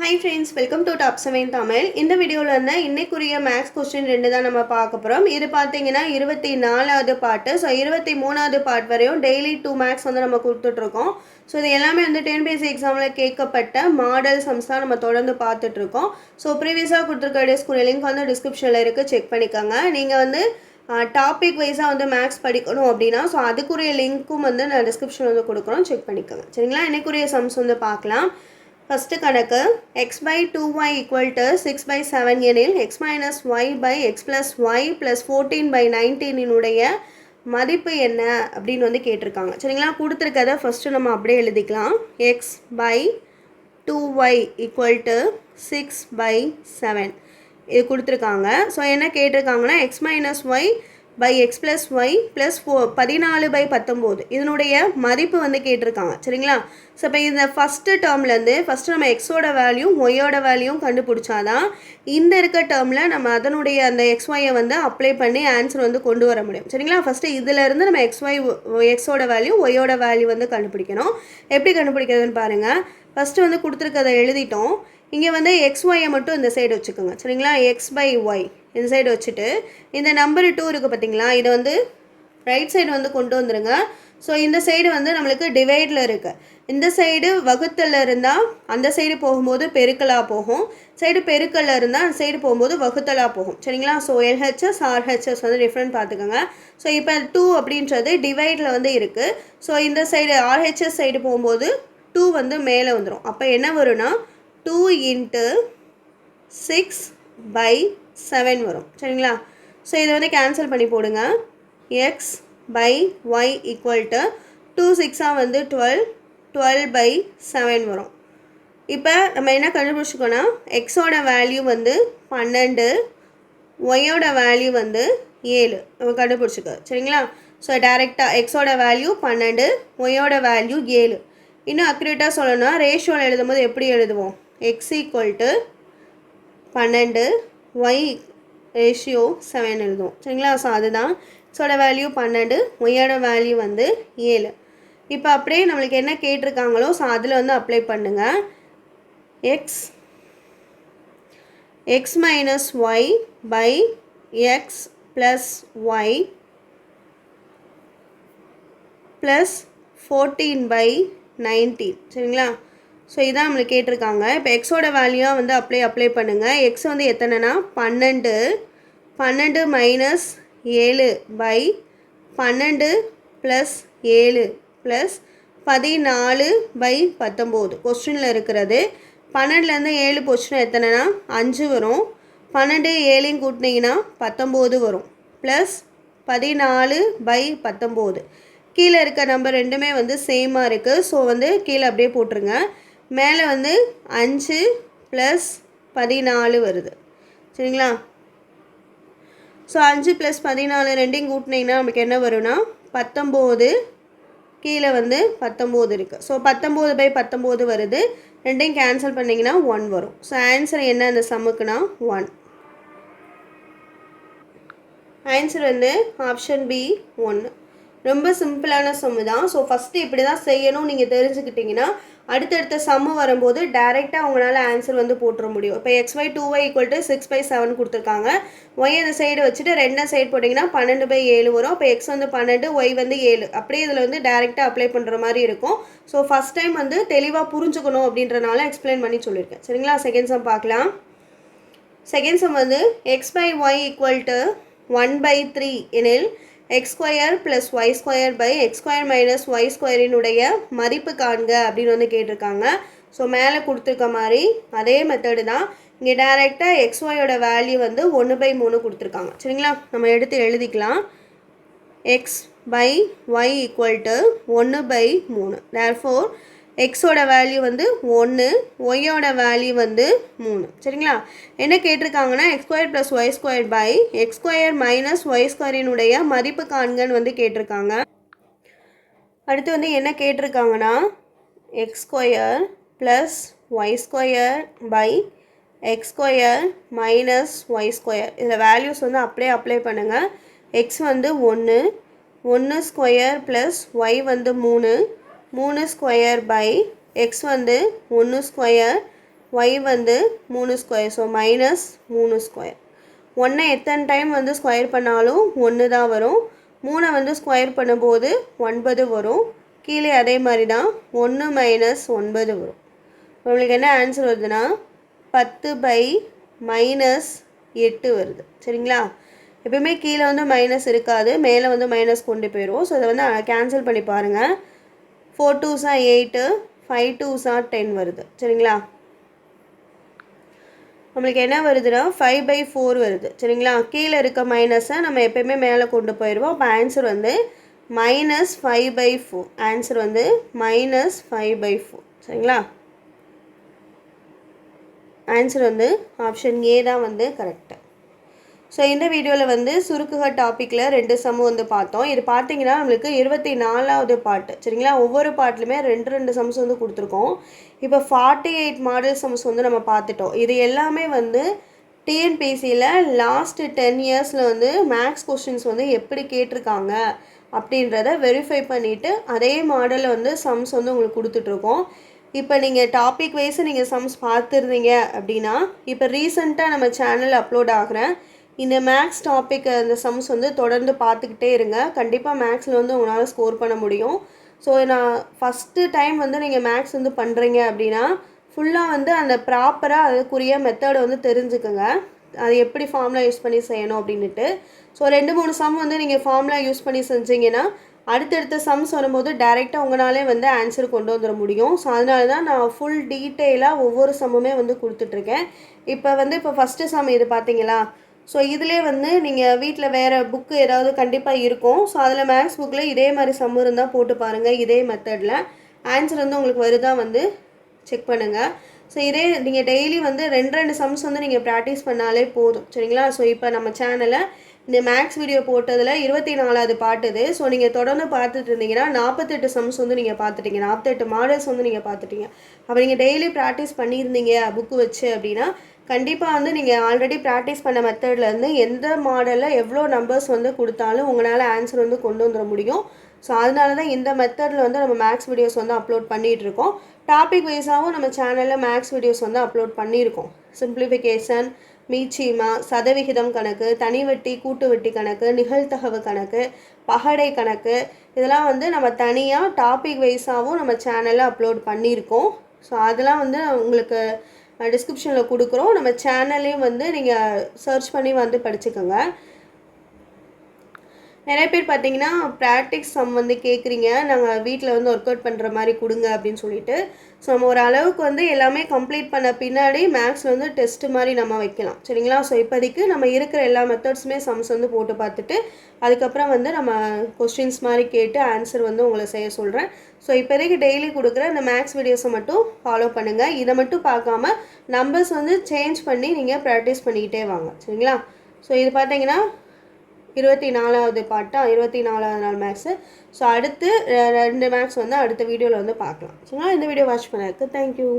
Hi friends welcome to top seven Tamil இந்த வீடியோவில் வந்து இன்னைக்குரிய மேக்ஸ் கொஸ்டின் ரெண்டு தான் நம்ம பார்க்க போகிறோம் இது பார்த்தீங்கன்னா இருபத்தி நாலாவது பாட்டு ஸோ இருபத்தி மூணாவது பார்ட் வரையும் டெய்லி டூ மேக்ஸ் வந்து நம்ம கொடுத்துட்ருக்கோம். ஸோ இது எல்லாமே வந்து டிஎன்பிஎஸ்சி எக்ஸாமில் கேட்கப்பட்ட மாடல் சம்ஸ் தான் நம்ம தொடர்ந்து பார்த்துட்ருக்கோம். ஸோ ப்ரீவியஸாக கொடுத்துருக்க டிஸ்குரிய லிங்க் வந்து டிஸ்கிரிப்ஷனில் இருக்குது செக் பண்ணிக்கோங்க. நீங்கள் வந்து டாபிக் வைஸாக வந்து மேக்ஸ் படிக்கணும் அப்படின்னா ஸோ அதுக்குரிய லிங்க்கும் வந்து நான் டிஸ்கிரிப்ஷன் வந்து கொடுக்குறோம். செக் பண்ணிக்கோங்க. சரிங்களா? இன்னைக்குரிய சம்ஸ் வந்து பார்க்கலாம். ஃபஸ்ட்டு கணக்கு x by two y equal to six by seven எனில் x minus y by x plus y plus fourteen by நைன்டீனினுடைய மதிப்பு என்ன அப்படின்னு வந்து கேட்டிருக்காங்க. சரிங்களா? கொடுத்துருக்கத ஃபஸ்ட்டு நம்ம அப்படியே எழுதிக்கலாம். X by two y equal to six by seven இது கொடுத்துருக்காங்க. ஸோ என்ன கேட்டிருக்காங்கன்னா x minus y by x plus y plus four பதினாலு பை பத்தொம்போது. இதனுடைய மதிப்பு வந்து கேட்டிருக்காங்க. சரிங்களா? ஸோ இப்போ இந்த ஃபஸ்ட்டு டேர்ம்லேருந்து ஃபஸ்ட்டு நம்ம எக்ஸோட வேல்யூ ஒய்யோட வேல்யூவும் கண்டுபிடிச்சாதான் இந்த இருக்க டேர்மில் நம்ம அதனுடைய அந்த எக்ஸ் ஒய்யை வந்து அப்ளை பண்ணி ஆன்சர் வந்து கொண்டு வர முடியும். சரிங்களா? ஃபஸ்ட்டு இதிலேருந்து நம்ம எக்ஸ் ஒய் எக்ஸோட வேல்யூ ஒய்யோட வேல்யூ வந்து கண்டுபிடிக்கணும். எப்படி கண்டுபிடிக்கிறதுன்னு பாருங்கள் ஃபஸ்ட்டு வந்து கொடுத்துருக்கதை எழுதிட்டோம். இங்கே வந்து எக்ஸ் ஒய்யை மட்டும் இந்த சைடு வச்சுக்கோங்க. சரிங்களா? எக்ஸ் பை ஒய் இந்த சைடு வச்சுட்டு. இந்த நம்பர் டூ இருக்குது பார்த்தீங்களா இதை வந்து ரைட் சைடு வந்து கொண்டு வந்துடுங்க ஸோ இந்த சைடு வந்து நம்மளுக்கு டிவைடில் இருக்குது இந்த சைடு வகுத்தலில் இருந்தால் அந்த சைடு போகும்போது பெருக்கலாக போகும். சைடு பெருக்கல்ல இருந்தால் அந்த சைடு போகும்போது வகுத்தலாக போகும். சரிங்களா? ஸோ எல்ஹெச்எஸ் ஆர்ஹெச்எஸ் வந்து டிஃப்ரெண்ட் பார்த்துக்கோங்க ஸோ இப்போ டூ அப்படின்றது டிவைடில் வந்து இருக்குது ஸோ இந்த சைடு ஆர்ஹெச்எஸ் சைடு போகும்போது டூ வந்து மேலே வந்துடும் அப்போ என்ன வரும்னா two into six by seven வரும். சரிங்களா? ஸோ இதை வந்து கேன்சல் பண்ணி போடுங்க. X by y equal to two சிக்ஸாக வந்து டுவெல் டுவெல் பை செவன் வரும். இப்போ நம்ம என்ன கண்டுபிடிச்சிக்கோன்னா எக்ஸோட வேல்யூ வந்து பன்னெண்டு ஒய்யோட வேல்யூ வந்து ஏழு. நம்ம கண்டுபிடிச்சிக்க. சரிங்களா? ஸோ டேரெக்டாக எக்ஸோட வேல்யூ பன்னெண்டு ஒய்யோட வேல்யூ ஏழு. இன்னும் அக்யூரேட்டாக சொல்லணும்னா ரேஷியோவில் எழுதும்போது எப்படி எழுதுவோம்? எக்ஸ் ஈக்குவல் டு பன்னெண்டு ஒய் ரேஷியோ செவன் எழுதுவோம். சரிங்களா? ஸோ அதுதான். ஸோட வேல்யூ பன்னெண்டு ஒய்யோட வேல்யூ வந்து ஏழு. இப்போ அப்படியே நம்மளுக்கு என்ன கேட்டிருக்காங்களோ ஸோ அதில் வந்து அப்ளை பண்ணுங்கள் x x minus y by x plus y plus fourteen by nineteen சரிங்களா? ஸோ இதான் நம்மளுக்கு கேட்டிருக்காங்க. இப்போ எக்ஸோட வேல்யூவாக வந்து அப்ளை அப்ளை பண்ணுங்கள் எக்ஸ் வந்து எத்தனைனா? பன்னெண்டு. பன்னெண்டு மைனஸ் ஏழு பை பன்னெண்டு ப்ளஸ் ஏழு ப்ளஸ் பதினாலு பை பத்தொம்போது. கொஸ்டினில் இருக்கிறது. பன்னெண்டுலேருந்து ஏழு போச்சுன்னா எத்தனைனா? அஞ்சு வரும். பன்னெண்டு ஏழையும் கூட்டினீங்கன்னா பத்தொம்போது வரும். ப்ளஸ் பதினாலு பை பத்தொம்போது. கீழே இருக்க நம்பர் ரெண்டுமே வந்து சேமாக இருக்குது ஸோ வந்து கீழே அப்படியே போட்டுருங்க. மேலே வந்து அஞ்சு ப்ளஸ் பதினாலு வருது. சரிங்களா? ஸோ அஞ்சு ப்ளஸ் பதினாலு ரெண்டையும் கூட்டினீங்கன்னா நமக்கு என்ன வரும்னா பத்தொம்போது கீழே வந்து பத்தொம்போது இருக்குது ஸோ பத்தொம்போது பை பத்தொம்போது வருது. ரெண்டையும் கேன்சல் பண்ணிங்கன்னா ஒன் வரும். ஸோ ஆன்சர் என்ன அந்த சம்முக்குனா ஒன் ஆன்சர் வந்து ஆப்ஷன் பி ஒன்று ரொம்ப சிம்பிளான சம்மு தான். ஸோ ஃபஸ்ட்டு இப்படி தான் செய்யணும். நீங்கள் தெரிஞ்சுக்கிட்டிங்கன்னா அடுத்தடுத்த சம்மு வரும்போது டேரெக்டாக அவங்களால ஆன்சர் வந்து போட்டுற முடியும். இப்போ x by two y equal to six by seven கொடுத்துருக்காங்க. ஒய் அந்த சைடு வச்சுட்டு ரெண்டாம் சைடு போட்டிங்கன்னா பன்னெண்டு பை ஏழு வரும். இப்போ எக்ஸ் வந்து பன்னெண்டு ஒய் வந்து ஏழு. அப்படியே இதில் வந்து டேரெக்டாக அப்ளை பண்ணுற மாதிரி இருக்கும். ஸோ ஃபஸ்ட் டைம் வந்து தெளிவாக புரிஞ்சுக்கணும் அப்படின்றனால எக்ஸ்பிளைன் பண்ணி சொல்லியிருக்கேன். சரிங்களா? செகண்ட் சம் பார்க்கலாம். செகண்ட் சம் வந்து x by y equal to one by three எனில் x square plus y square by x square minus y ஸ்கொயரினுடைய மதிப்பு காண்க அப்படின்னு வந்து கேட்டிருக்காங்க. ஸோ மேலே கொடுத்துருக்க மாதிரி அதே மெத்தடு தான். இங்கே டேரெக்டாக எக்ஸ் ஒயோட வேல்யூ வந்து ஒன்று பை மூணு கொடுத்துருக்காங்க. சரிங்களா? நம்ம எடுத்து எழுதிக்கலாம். X by y equal to ஒன்று பை மூணு. தேர்ஃபோர் எக்ஸோட வேல்யூ வந்து ஒன்று ஒய்யோட வேல்யூ வந்து மூணு. சரிங்களா? என்ன கேட்டிருக்காங்கன்னா x square plus y square by x square minus y ஸ்கொயரினுடைய மதிப்பு காண்கன்னு வந்து கேட்டிருக்காங்க. அடுத்து வந்து என்ன கேட்டிருக்காங்கன்னா x square plus y square by x square minus y square இதில் வேல்யூஸ் வந்து அப்படியே அப்ளை பண்ணுங்கள் எக்ஸ் வந்து ஒன்று ஒன்று ஸ்கொயர் ப்ளஸ் ஒய் வந்து மூணு மூணு ஸ்கொயர் பை எக்ஸ் வந்து ஒன்று ஸ்கொயர் ஒய் வந்து மூணு ஸ்கொயர். ஸோ மைனஸ் மூணு ஸ்கொயர். ஒன்றை எத்தனை டைம் வந்து ஸ்கொயர் பண்ணாலும் ஒன்று தான் வரும். மூணை வந்து ஸ்கொயர் பண்ணும்போது ஒன்பது வரும். கீழே அதே மாதிரி தான் ஒன்று மைனஸ் ஒன்பது வரும். உங்களுக்கு என்ன ஆன்சர் வருதுன்னா பத்து பை மைனஸ் எட்டு வருது. சரிங்களா? எப்பயுமே கீழே வந்து மைனஸ் இருக்காது மேலே வந்து மைனஸ் கொண்டு போயிடும் ஸோ அதை வந்து கேன்சல் பண்ணி பாருங்கள் ஃபோர் டூஸா எயிட்டு ஃபைவ் டூஸா டென் வருது. சரிங்களா? நம்மளுக்கு என்ன வருதுன்னா ஃபைவ் பை ஃபோர் வருது. சரிங்களா? கீழே இருக்க மைனஸை நம்ம எப்பயுமே மேலே கொண்டு போயிடுவோம் அப்போ ஆன்சர் வந்து minus five by four answer வந்து மைனஸ் ஃபைவ் பை ஃபோர் சரிங்களா? ஆன்சர் வந்து ஆப்ஷன் ஏ தான் வந்து கரெக்டு ஸோ இந்த வீடியோவில் வந்து சுருக்குக டாப்பிக்கில் ரெண்டு சம்மு வந்து பார்த்தோம். இது பார்த்தீங்கன்னா நம்மளுக்கு இருபத்தி நாலாவது பாட்டு. சரிங்களா? ஒவ்வொரு பாட்டிலுமே ரெண்டு ரெண்டு சம்ஸ் வந்து கொடுத்துருக்கோம். இப்போ ஃபார்ட்டி எயிட் மாடல் சம்ஸ் வந்து நம்ம பார்த்துட்டோம். இது எல்லாமே வந்து டிஎன்பிசியில் லாஸ்ட்டு டென் இயர்ஸில் வந்து மேக்ஸ் கொஸ்டின்ஸ் வந்து எப்படி கேட்டிருக்காங்க அப்படின்றத வெரிஃபை பண்ணிவிட்டு அதே மாடலில் வந்து சம்ஸ் வந்து உங்களுக்கு கொடுத்துட்ருக்கோம். இப்போ நீங்கள் டாபிக் வைஸ் நீங்கள் சம்ஸ் பார்த்துருந்தீங்க அப்படின்னா இப்போ ரீசெண்டாக நம்ம சேனல் அப்லோட் ஆகிறேன் இந்த மேக்ஸ் டாபிக் அந்த சம்ஸ் வந்து தொடர்ந்து பார்த்துக்கிட்டே இருங்க. கண்டிப்பாக மேக்ஸில் வந்து உங்களால் ஸ்கோர் பண்ண முடியும். ஸோ நான் ஃபஸ்ட்டு டைம் வந்து நீங்கள் மேக்ஸ் வந்து பண்ணுறீங்க அப்படின்னா ஃபுல்லாக வந்து அந்த ப்ராப்பராக அதுக்குரிய மெத்தடை வந்து தெரிஞ்சுக்கோங்க. அது எப்படி ஃபார்முலா யூஸ் பண்ணி செய்யணும் அப்படின்ட்டு ஸோ ரெண்டு மூணு சம் வந்து நீங்கள் ஃபார்முலா யூஸ் பண்ணி செஞ்சீங்கன்னா அடுத்தடுத்த சம்ஸ் வரும்போது டைரெக்டாக உங்களாலே வந்து ஆன்சர் கொண்டு வந்துட முடியும். ஸோ அதனால தான் நான் ஃபுல் டீட்டெயிலாக ஒவ்வொரு சம்முமே வந்து கொடுத்துட்ருக்கேன் இப்போ வந்து இப்போ ஃபஸ்ட்டு சம் இது பார்த்தீங்களா ஸோ இதிலே வந்து நீங்கள் வீட்டில் வேறு புக்கு ஏதாவது கண்டிப்பாக இருக்கும். ஸோ அதில் மேக்ஸ் புக்கில் இதே மாதிரி சம் இருந்தால் போட்டு பாருங்கள் இதே மெத்தடில் ஆன்சர் வந்து உங்களுக்கு வருதா வந்து செக் பண்ணுங்கள் ஸோ இதே நீங்கள் டெய்லி வந்து ரெண்டு ரெண்டு சம்ஸ் வந்து நீங்கள் ப்ராக்டிஸ் பண்ணாலே போதும். சரிங்களா? ஸோ இப்போ நம்ம சேனலில் இந்த மேக்ஸ் வீடியோ போட்டதில் இருபத்தி நாலாவது பாட்டு இது. ஸோ நீங்கள் தொடர்ந்து பார்த்துட்டு இருந்தீங்கன்னா நாற்பத்தெட்டு சம்ஸ் வந்து நீங்கள் பார்த்துட்டீங்க. நாற்பத்தெட்டு மாடல்ஸ் வந்து நீங்கள் பார்த்துட்டீங்க. அப்போ நீங்கள் டெய்லி ப்ராக்டிஸ் பண்ணியிருந்தீங்க புக்கு வச்சு அப்படின்னா கண்டிப்பாக வந்து நீங்கள் ஆல்ரெடி ப்ராக்டிஸ் பண்ண மெத்தட்லேருந்து எந்த மாடலில் எவ்வளோ நம்பர்ஸ் வந்து கொடுத்தாலும் உங்களால் ஆன்சர் வந்து கொண்டு வந்துட முடியும். ஸோ அதனால தான் இந்த மெத்தடில் வந்து நம்ம மேக்ஸ் வீடியோஸ் வந்து அப்லோட் பண்ணிகிட்ருக்கோம் டாபிக் வைஸாகவும் நம்ம சேனலில் மேக்ஸ் வீடியோஸ் வந்து அப்லோட் பண்ணியிருக்கோம். சிம்பிளிஃபிகேஷன் மீச்சீமா சதவிகிதம் கணக்கு தனிவட்டி கூட்டு வட்டி கணக்கு நிகழ்த்தகவு கணக்கு பகடை கணக்கு இதெல்லாம் வந்து நம்ம தனியாக டாபிக் வைஸாகவும் நம்ம சேனலில் அப்லோட் பண்ணியிருக்கோம். ஸோ அதெல்லாம் வந்து உங்களுக்கு டிஸ்கிரிப்ஷனில் கொடுக்குறோம். நம்ம சேனல்லையும் வந்து நீங்கள் சர்ச் பண்ணி வந்து படிச்சுக்கோங்க. நிறைய பேர் பார்த்தீங்கன்னா ப்ராக்டிக்ஸ் சம் வந்து கேட்குறீங்க நாங்கள் வீட்டில் வந்து ஒர்க் அவுட் பண்ணுற மாதிரி கொடுங்க அப்படின்னு சொல்லிட்டு. ஸோ நம்ம ஒரு அளவுக்கு வந்து எல்லாமே கம்ப்ளீட் பண்ண பின்னாடி மேக்ஸில் வந்து டெஸ்ட் மாதிரி நம்ம வைக்கலாம். சரிங்களா? ஸோ இப்போதைக்கு நம்ம இருக்கிற எல்லா மெத்தட்ஸுமே சம்ஸ் வந்து போட்டு பார்த்துட்டு அதுக்கப்புறம் வந்து நம்ம கொஸ்டின்ஸ் மாதிரி கேட்டு ஆன்சர் வந்து உங்களை செய்ய சொல்கிறேன் ஸோ இப்போதைக்கு டெய்லி கொடுக்குற இந்த மேக்ஸ் வீடியோஸை மட்டும் ஃபாலோ பண்ணுங்கள் இதை மட்டும் பார்க்காம நம்பர்ஸ் வந்து சேஞ்ச் பண்ணி நீங்கள் ப்ராக்டிஸ் பண்ணிக்கிட்டே வாங்க. சரிங்களா? ஸோ இது பார்த்தீங்கன்னா இருபத்தி நாலாவது பாட்டா இருபத்தி நாலாவது நாள் மேக்ஸு ஸோ அடுத்து ரெண்டு மேக்ஸ் வந்து அடுத்த வீடியோவில் வந்து பார்க்கலாம். சரிங்களா இந்த வீடியோ வாட்ச் பண்ணதுக்கு தேங்க்யூ